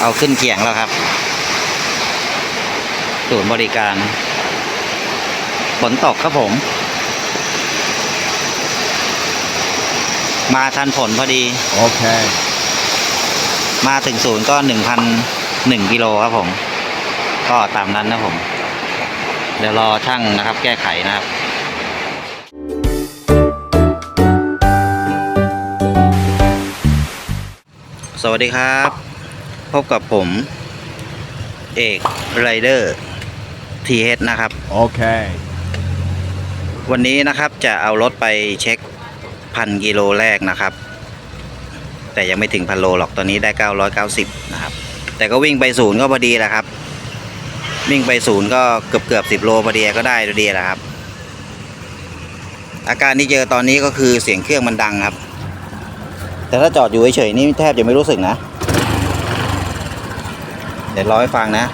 เอาขึ้นเกียงแล้วครับศูนย์บริการฝนตกครับผม มาทันฝนพอดี Okay. มาถึงศูนย์ก็หนึ่งพันหนึ่งกิโลครับผม ก็ตามนั้นนะผม เดี๋ยวรอช่างนะครับ แก้ไขนะครับสวัสดีครับ พบกับผมเอกไรเดอร์ทีเนะครับ Okay. วันนี้นะครับจะเอารถไปเช็คพันกิโลแรกนะครับ แต่ยังไม่ถึงพันโลหรอกตอนนี้ได้ 990 นะครับ แต่ก็วิ่งไปศูนย์ก็พอดีแหละครับ วิ่งไปศูนย์ก็เกือบเกือบสิบโลพอดีก็ได้พอดีแหละครับ อาการที่เจอตอนนี้ก็คือเสียงเครื่องมันดังครับ แต่ถ้าจอดอยู่เฉยๆนี่แทบจะไม่รู้สึกนะ เดี๋ยวร้อให้ฟังนะ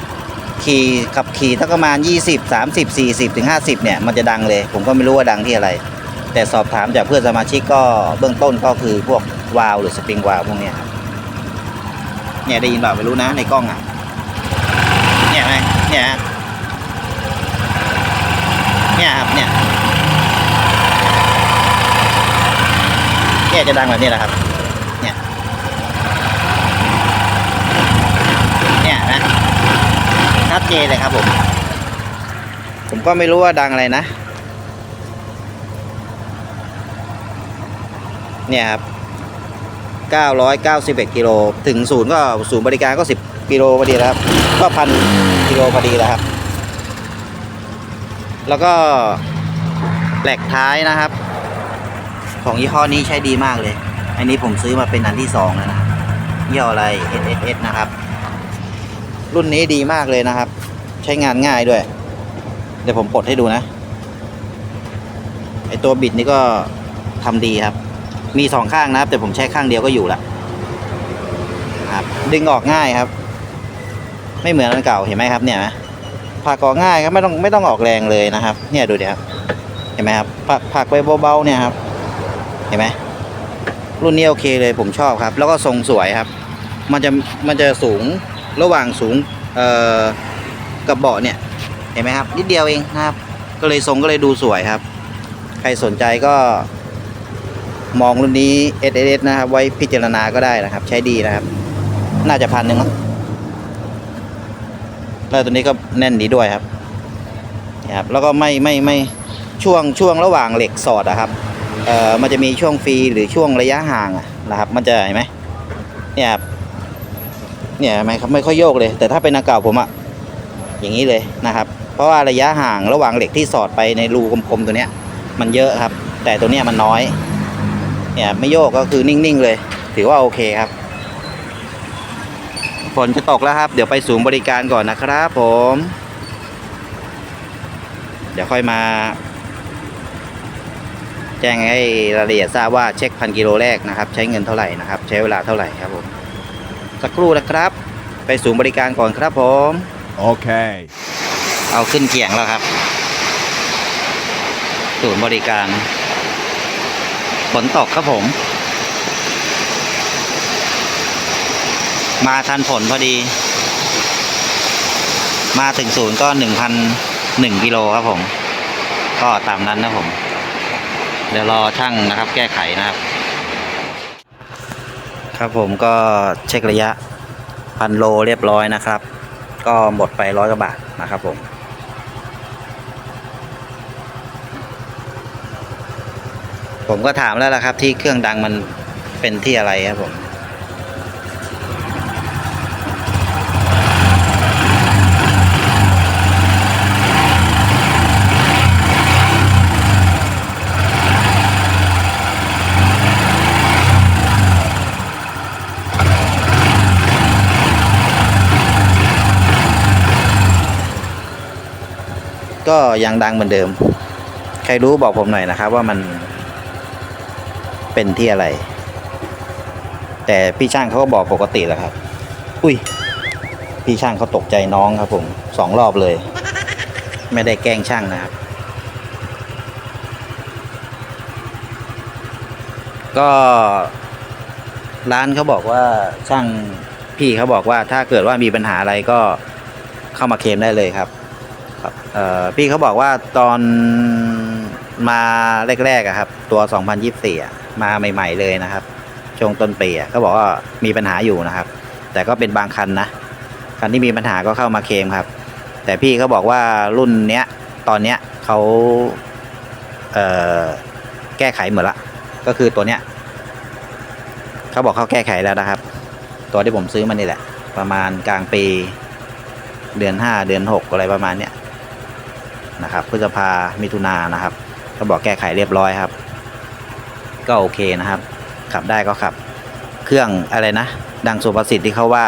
ขี่ขับขี่ตั้งประมาณ 20 30 40ถึง50 เนี่ย มันจะดังเลย ผมก็ไม่รู้ว่าดังที่อะไร แต่สอบถามจากเพื่อนสมาชิกก็เบื้องต้นก็คือพวกวาล์วหรือสปริงวาล์วพวกเนี้ยครับเนี่ยได้ยินเปล่าไม่รู้นะในกล้องอะ เนี่ยไหมเนี่ยเนี่ยครับเนี่ยเนี่ยจะดังแบบนี้แหละครับ เนี่ยเนี่ยนะ ชัด เจเลยครับผม ผมก็ไม่รู้ว่าดังอะไรนะ เนี่ยครับ991กิโลถึงศูนย์ก็ศูนย์บริการก็ 10กิโลพอดีแล้วครับ ก็พันกิโลพอดีแล้วครับ แล้วก็แหลกท้ายนะครับ ของยี่ห้อนี้ใช้ดีมากเลย อันนี้ผมซื้อมาเป็นอันที่สองแล้วนะยี่ห้ออะไร S S S นะครับ รุ่นนี้ดีมากเลยนะครับ ใช้งานง่ายด้วย เดี๋ยวผมปลดให้ดูนะ ไอตัวบิดนี่ก็ทำดีครับ มีสองข้างนะครับ แต่ผมใช้ข้างเดียวก็อยู่ละครับ ดึงออกง่ายครับ ไม่เหมือนอันเก่าเห็นไหมครับ เนี่ยนะผลักออกง่ายครับไม่ต้องไม่ต้องออกแรงเลยนะครับ เนี่ยดูดิครับเห็นไหมครับผลักผลักไปเบาๆเนี่ยครับ เห็นไหมรุ่นนี้โอเคเลยผมชอบครับ แล้วก็ทรงสวยครับ มันจะมันจะสูง ระหว่างสูงกับเบาะเนี่ยเห็นไหมครับ นิดเดียวเองนะครับ ก็เลยทรงก็เลยดูสวยครับ ใครสนใจก็มองรุ่นนี้ S S นะครับ ไว้พิจารณาก็ได้นะครับ ใช้ดีนะครับ น่าจะพันหนึ่งมั้งแล้วตัวนี้ก็แน่นดีด้วยครับนี่ครับ แล้วก็ไม่ไม่ไม่ช่วงช่วงระหว่างเหล็กสอดอะครับเอ่อมันจะมีช่วงฟรีหรือช่วงระยะห่างอะนะครับ มันจะเห็นไหมเนี่ยครับ เนี่ยไหมครับไม่ค่อยโยกเลย แต่ถ้าเป็นอากาศผมอะอย่างนี้เลยนะครับ เพราะว่าระยะห่างระหว่างเหล็กที่สอดไปในรูกลมๆตัวเนี้ย มันเยอะครับ แต่ตัวเนี้ยมันน้อย เนี่ยไม่โยกก็คือนิ่งๆเลย ถือว่าโอเคครับฝนจะตกแล้วครับ เดี๋ยวไปศูนย์บริการก่อนนะครับผม เดี๋ยวค่อยมา แจ้งให้รายละเอียดทราบว่าเช็คพันกิโลแรกนะครับ ใช้เงินเท่าไหร่นะครับ ใช้เวลาเท่าไหร่ครับผม สักครู่นะครับ ไปศูนย์บริการก่อนครับผม Okay. เอาขึ้นเกียงแล้วครับ ศูนย์บริการฝนตกครับผม มาทันฝนพอดี มาถึงศูนย์ก็หนึ่งพันหนึ่งกิโลครับผม ก็ตามนั้นนะผม เดี๋ยวรอช่างนะครับ แก้ไขนะครับ ครับผมก็เช็คระยะพันโลเรียบร้อยนะครับ ก็หมดไปร้อยกว่าบาทนะครับผมผมก็ถามแล้วล่ะครับ ที่เครื่องดังมันเป็นที่อะไรครับผม ก็ยังดังเหมือนเดิม ใครรู้บอกผมหน่อยนะครับ ว่ามันเป็นที่อะไร แต่พี่ช่างเขาก็บอกปกติแหล้วครับ อุ้ย พี่ช่างเขาตกใจน้องครับผมสองรอบเลย ไม่ได้แกล้งช่างนะครับ ก็ร้านเขาบอกว่าช่างพพี่เขาบอกว่าถ้าเกิดว่ามีปัญหาอะไรก็เข้ามาเคลมได้เลยครับ ครับพี่เขาบอกว่าตอนมาแรกๆอะครับ ตัว 2024อะมาใหม่ ๆ เลยนะครับช่วงต้นปีอะเขาบอกว่ามีปัญหาอยู่นะครับ แต่ก็เป็นบางคันนะคันที่มีปัญหาก็เข้ามาเคลมครับ แต่พี่เขาบอกว่ารุ่นเนี้ยตอนเนี้ยเขาเแก้ไขหมดละ ก็คือตัวเนี้ยเขาบอกเขาแก้ไขแล้วนะครับ ตัวที่ผมซื้อมานี่แหละ ประมาณกลางปี เดือนห้าเดือนหกอะไรประมาณเนี้ย นะครับพฤษภามิถุนานะครับเขาบอกแก้ไขเรียบร้อยครับ ก็โอเคนะครับ ขับได้ก็ขับ เครื่องอะไรนะ ดังสุภาษิตที่เขาว่า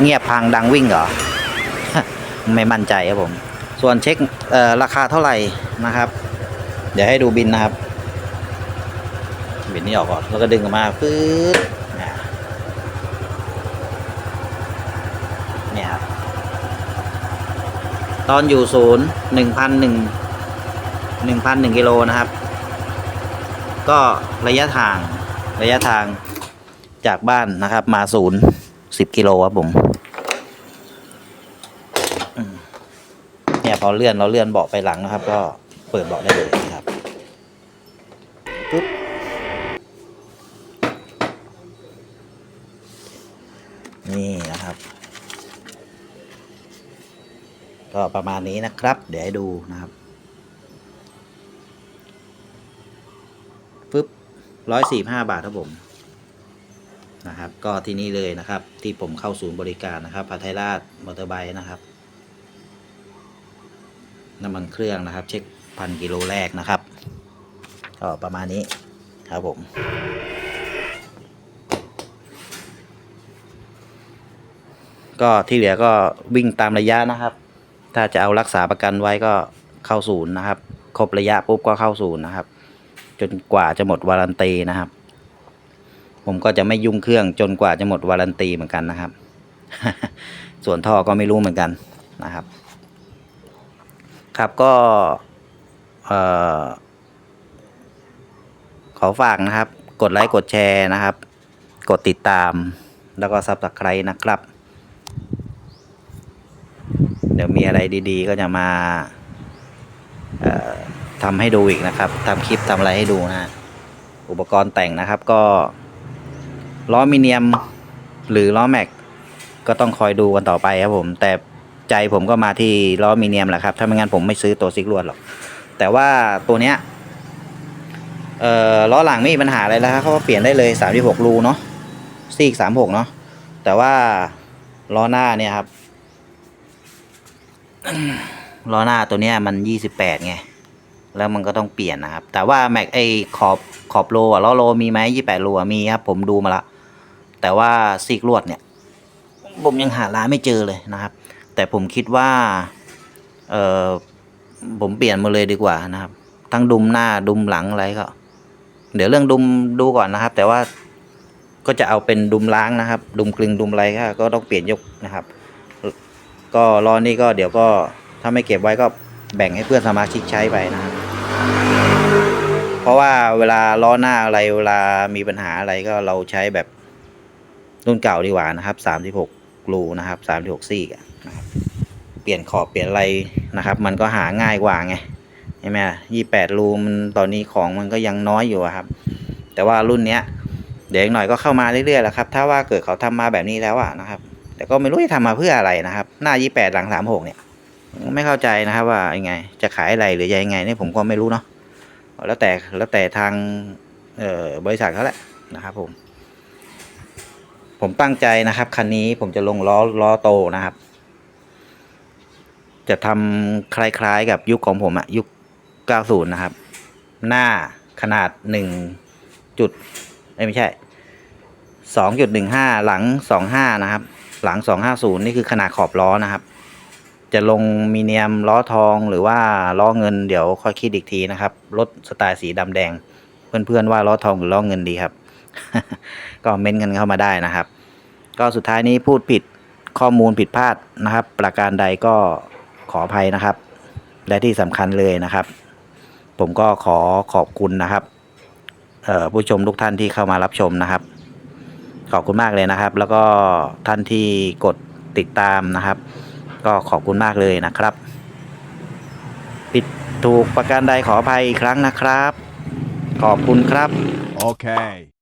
เงียบพังดังวิ่งเหรอ ไม่มั่นใจครับผม ส่วนเช็คเออราคาเท่าไหร่นะครับ เดี๋ยวให้ดูบินนะครับบินนี่ออกก่อนแล้วก็ดึงออกมาฟืดนะเนี่ยครับ ตอนอยู่ศูนย์หนึ่งพันหนึ่งหนึ่งพันหนึ่งกิโลนะครับ ก็ระยะทางระยะทางจากบ้านนะครับ มาศูนย์สิบกิโลครับผมเนี่ยพอเลื่อนเราเลื่อนเบาะไปหลังนะครับ ก็เปิดเบาะได้เลยนะครับปึ๊บนี่นะครับ ก็ประมาณนี้นะครับ เดี๋ยวให้ดูนะครับปึ๊บร้อยสี่ห้าบาทครับผมนะครับ ก็ที่นี่เลยนะครับ ที่ผมเข้าศูนย์บริการนะครับพัทยราชมอเตอร์ไบค์นะครับน้ำมันเครื่องนะครับ เช็คพันกิโลแรกนะครับ ก็ประมาณนี้ครับผมก็ที่เหลือก็วิ่งตามระยะนะครับ ถ้าจะเอารักษาประกันไว้ก็เข้าศูนย์นะครับ ครบระยะปุ๊บก็เข้าศูนย์นะครับ จนกว่าจะหมดวารันตีนะครับ ผมก็จะไม่ยุ่งเครื่องจนกว่าจะหมดวารันตีเหมือนกันนะครับ ส่วนท่อก็ไม่รู้เหมือนกันนะครับ ครับก็ขอฝากนะครับ กดไลค์กดแชร์นะครับ กดติดตามแล้วก็ซับสไครต์นะครับ เดี๋ยว มีอะไรดีๆ ก็จะมาทำให้ดูอีกนะครับทำคลิปทำอะไรให้ดูนะอุปกรณ์แต่งนะครับก็ล้อมิเนียมหรือล้อแม็กก็ต้องคอยดูกันต่อไปครับผม แต่ใจผมก็มาที่ล้อมิเนียมแหละครับ ถ้าไม่งั้นผมไม่ซื้อตัวซิกลวดหรอก แต่ว่าตัวเนี้ยเอ่อล้อหลังไม่มีปัญหาอะไรแล้วครับเขาเปลี่ยนได้เลย36รูเนาะซีก36เนาะแต่ว่าล้อหน้าเนี่ยครับ ล้อหน้าตัวเนี้ยมันยี่สิบแปดไง แล้วมันก็ต้องเปลี่ยนนะครับ แต่ว่าแม็กไอขอบขอบโลอะล้อโลมีไหมยี่แปดโลอะมีครับ ผมดูมาละ แต่ว่าซีกลวดเนี่ย ผมยังหาร้านไม่เจอเลยนะครับ แต่ผมคิดว่า เออผมเปลี่ยนมาเลยดีกว่านะครับ ทั้งดุมหน้าดุมหลังอะไรก็ เดี๋ยวเรื่องดุมดูก่อนนะครับ แต่ว่าก็จะเอาเป็นดุมล้างนะครับ ดุมกลึงดุมอะไรก็ก็ต้องเปลี่ยนยกนะครับ ก็ล้อนี่ก็เดี๋ยวก็ถ้าไม่เก็บไว้ก็แบ่งให้เพื่อนสมาชิกใช้ไปนะครับเพราะว่าเวลาล้อหน้าอะไรเวลามีปัญหาอะไรก็เราใช้แบบรุ่นเก่าดีกว่านะครับสามสิบหกรูนะครับสามสิบหกซี่นะครับเปลี่ยนขอบเปลี่ยนอะไรนะครับ มันก็หาง่ายกว่าไงใช่ไหมยี่แปดรูมันตอนนี้ของมันก็ยังน้อยอยู่ครับ แต่ว่ารุ่นเนี้ย เดี๋ยวหน่อยก็เข้ามาเรื่อยๆแหละครับ ถ้าว่าเกิดเขาทำมาแบบนี้แล้วอะนะครับ แต่ก็ไม่รู้จะทำมาเพื่ออะไรนะครับ หน้า 28 หลัง 36 เนี่ย ไม่เข้าใจนะครับว่ายังไง จะขายอะไรหรือยังไงเนี่ยผมก็ไม่รู้เนาะแล้วแต่แล้วแต่ทางเออบริษัทเขาแหละนะครับผมผมตั้งใจนะครับคันนี้ผมจะลงล้อล้อโตนะครับ จะทำคล้ายๆกับยุคของผมอะยุค 90 นะครับ หน้าขนาด 1 จุดไม่ใช่ 2.15 หลัง 25 นะครับ หลัง 250 นี่คือขนาดขอบล้อนะครับ จะลงมีเนียมล้อทองหรือว่าล้อเงินเดี๋ยวค่อยคิดอีกทีนะครับ รถสไตล์สีดำแดง เพื่อนๆว่าล้อทองหรือล้อเงินดีครับ ก็เม้นกันเข้ามาได้นะครับ ก็สุดท้ายนี้พูดผิดข้อมูลผิดพลาดนะครับ ประการใดก็ขออภัยนะครับ และที่สำคัญเลยนะครับ ผมก็ขอขอบคุณนะครับผู้ชมทุกท่านที่เข้ามารับชมนะครับ ขอบคุณมากเลยนะครับ แล้วก็ท่านที่กดติดตามนะครับ ก็ขอบคุณมากเลยนะครับ ผิดถูกประการใดขออภัยอีกครั้งนะครับ ขอบคุณครับ Okay.